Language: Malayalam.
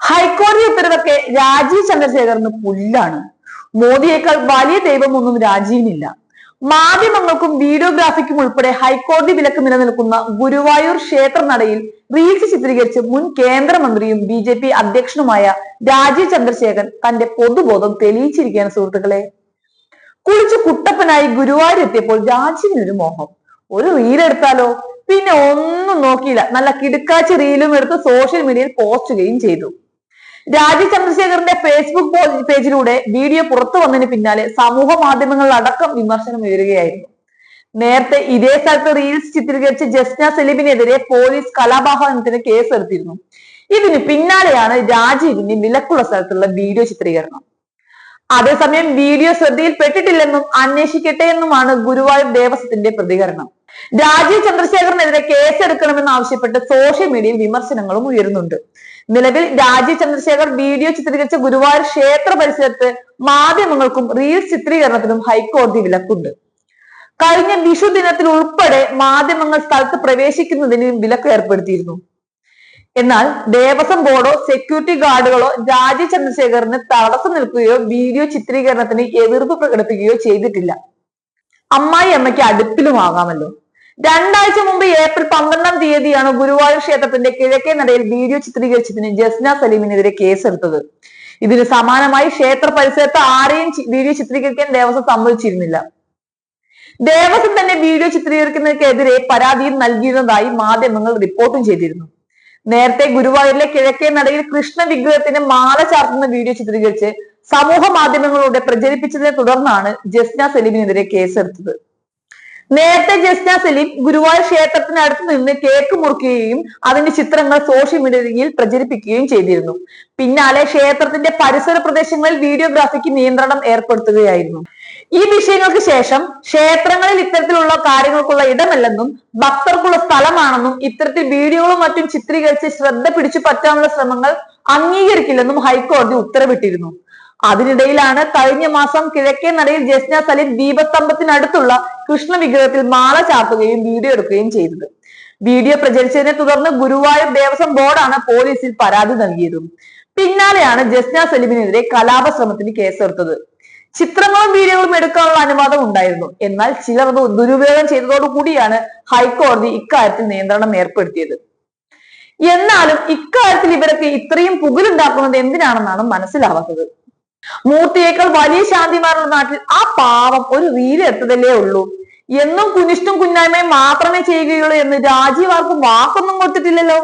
ഹൈക്കോടതി ഉത്തരവൊക്കെ രാജീവ് ചന്ദ്രശേഖറിന് പുല്ലാണ്. മോദിയേക്കാൾ വലിയ ദൈവമൊന്നും രാജീവിനില്ല. മാധ്യമങ്ങൾക്കും വീഡിയോഗ്രാഫിക്കും ഉൾപ്പെടെ ഹൈക്കോടതി വിലക്ക് നിലനിൽക്കുന്ന ഗുരുവായൂർ ക്ഷേത്ര നടയിൽ റീൽസ് ചിത്രീകരിച്ച് മുൻ കേന്ദ്രമന്ത്രിയും ബി ജെ പി അധ്യക്ഷനുമായ രാജീവ് ചന്ദ്രശേഖരൻ തന്റെ പൊതുബോധം തെളിയിച്ചിരിക്കുകയാണ് സുഹൃത്തുക്കളെ. കുളിച്ച് കുട്ടപ്പനായി ഗുരുവായൂർ എത്തിയപ്പോൾ രാജീവിനൊരു മോഹം. ഒരു റീൽ എടുത്താലോ? പിന്നെ ഒന്നും നോക്കിയില്ല. നല്ല കിടുക്കാച്ച റീലും എടുത്ത് സോഷ്യൽ മീഡിയയിൽ പോസ്റ്റ് ചെയ്യുകയും ചെയ്തു. രാജീവ് ചന്ദ്രശേഖറിന്റെ ഫേസ്ബുക്ക് പേജിലൂടെ വീഡിയോ പുറത്തു വന്നതിന് പിന്നാലെ സമൂഹ മാധ്യമങ്ങളിലടക്കം വിമർശനം ഉയരുകയായിരുന്നു. നേരത്തെ ഇതേ സ്ഥലത്ത് റീൽസ് ചിത്രീകരിച്ച ജസ്ന സലീമിനെതിരെ പോലീസ് കലാപാഹനത്തിന് കേസെടുത്തിരുന്നു. ഇതിന് പിന്നാലെയാണ് രാജീവിന്റെ നിലക്കുള്ള സ്ഥലത്തുള്ള വീഡിയോ ചിത്രീകരണം. അതേസമയം വീഡിയോ ശ്രദ്ധയിൽപ്പെട്ടിട്ടില്ലെന്നും അന്വേഷിക്കട്ടെ എന്നുമാണ് ഗുരുവായൂർ ദേവസ്വത്തിന്റെ പ്രതികരണം. രാജീവ് ചന്ദ്രശേഖരനെതിരെ കേസെടുക്കണമെന്ന് ആവശ്യപ്പെട്ട് സോഷ്യൽ മീഡിയയിൽ വിമർശനങ്ങളും ഉയരുന്നുണ്ട്. നിലവിൽ രാജീവ് ചന്ദ്രശേഖർ വീഡിയോ ചിത്രീകരിച്ച ഗുരുവായൂർ ക്ഷേത്ര പരിസരത്ത് മാധ്യമങ്ങൾക്കും റീൽസ് ചിത്രീകരണത്തിനും ഹൈക്കോടതി വിലക്കുണ്ട്. കഴിഞ്ഞ വിഷു ദിനത്തിൽ ഉൾപ്പെടെ മാധ്യമങ്ങൾ സ്ഥലത്ത് പ്രവേശിക്കുന്നതിനും വിലക്ക് ഏർപ്പെടുത്തിയിരുന്നു. എന്നാൽ ദേവസ്വം ബോർഡോ സെക്യൂരിറ്റി ഗാർഡുകളോ രാജീവ് ചന്ദ്രശേഖറിന് തടസ്സം നിൽക്കുകയോ വീഡിയോ ചിത്രീകരണത്തിന് എതിർപ്പ് പ്രകടിപ്പിക്കുകയോ ചെയ്തിട്ടില്ല. അമ്മായി അമ്മയ്ക്ക് അടുപ്പിലുമാകാമല്ലോ. രണ്ടാഴ്ച മുമ്പ് ഏപ്രിൽ പന്ത്രണ്ടാം തീയതിയാണ് ഗുരുവായൂർ ക്ഷേത്രത്തിന്റെ കിഴക്കേ നടയിൽ വീഡിയോ ചിത്രീകരിച്ചതിന് ജസ്ന സലീമിനെതിരെ കേസെടുത്തത്. ഇതിന് സമാനമായി ക്ഷേത്ര പരിസരത്ത് ആരെയും വീഡിയോ ചിത്രീകരിക്കാൻ ദേവസ്വം സമ്മതിച്ചിരുന്നില്ല. ദേവസ്വം തന്നെ വീഡിയോ ചിത്രീകരിക്കുന്നതിനെതിരെ പരാതിയും നൽകിയിരുന്നതായി മാധ്യമങ്ങൾ റിപ്പോർട്ടും ചെയ്തിരുന്നു. നേരത്തെ ഗുരുവായൂരിലെ കിഴക്കേ നടയിൽ കൃഷ്ണ വിഗ്രഹത്തിന് മാല ചാർത്തുന്ന വീഡിയോ ചിത്രീകരിച്ച് സമൂഹ മാധ്യമങ്ങളിലൂടെ പ്രചരിപ്പിച്ചതിനെ തുടർന്നാണ് ജസ്ന സലീമിനെതിരെ കേസെടുത്തത്. നേരത്തെ ജസ്ന സലീം ഗുരുവായൂർ ക്ഷേത്രത്തിനടുത്ത് നിന്ന് കേക്ക് മുറിക്കുകയും അതിന്റെ ചിത്രങ്ങൾ സോഷ്യൽ മീഡിയയിൽ പ്രചരിപ്പിക്കുകയും ചെയ്തിരുന്നു. പിന്നാലെ ക്ഷേത്രത്തിന്റെ പരിസര പ്രദേശങ്ങളിൽ വീഡിയോഗ്രാഫിക്ക് നിയന്ത്രണം ഏർപ്പെടുത്തുകയായിരുന്നു. ഈ വിഷയങ്ങൾക്ക് ശേഷം ക്ഷേത്രങ്ങളിൽ ഇത്തരത്തിലുള്ള കാര്യങ്ങൾക്കുള്ള ഇടമല്ലെന്നും ഭക്തർക്കുള്ള സ്ഥലമാണെന്നും ഇത്തരത്തിൽ വീഡിയോകളും മറ്റും ചിത്രീകരിച്ച് ശ്രദ്ധ പിടിച്ചു പറ്റാനുള്ള ശ്രമങ്ങൾ അംഗീകരിക്കില്ലെന്നും ഹൈക്കോടതി ഉത്തരവിട്ടിരുന്നു. അതിനിടയിലാണ് കഴിഞ്ഞ മാസം കിഴക്കേ നടയിൽ ജസ്ന സലീം ദീപസ്തംഭത്തിനടുത്തുള്ള കൃഷ്ണ വിഗ്രഹത്തിൽ മാല ചാർത്തുകയും വീഡിയോ എടുക്കുകയും ചെയ്തത്. വീഡിയോ പ്രചരിച്ചതിനെ തുടർന്ന് ഗുരുവായൂർ ദേവസ്വം ബോർഡാണ് പോലീസിൽ പരാതി നൽകിയത്. പിന്നാലെയാണ് ജസ്ന സലീമിനെതിരെ കലാപ ശ്രമത്തിന് കേസെടുത്തത്. ചിത്രങ്ങളും വീഡിയോകളും എടുക്കാനുള്ള അനുവാദം ഉണ്ടായിരുന്നു. എന്നാൽ ചിലർ അത് ദുരുപയോഗം ചെയ്തതോടുകൂടിയാണ് ഹൈക്കോടതി ഇക്കാര്യത്തിൽ നിയന്ത്രണം ഏർപ്പെടുത്തിയത്. എന്നാലും ഇക്കാര്യത്തിൽ ഇവരൊക്കെ ഇത്രയും പുകലുണ്ടാക്കുന്നത് എന്തിനാണെന്നാണ് മനസ്സിലാവാത്തത്. മൂർത്തിയേക്കാൾ വലിയ ശാന്തിമാരുടെ നാട്ടിൽ ആ പാവം ഒരു റീൽ എത്തതല്ലേ ഉള്ളൂ. എന്നും കുനിഷ്ടും കുന്നായ്മയും മാത്രമേ ചെയ്യുകയുള്ളൂ എന്ന് രാജീവ് ആർക്കും വാക്കൊന്നും കൊടുത്തിട്ടില്ലല്ലോ.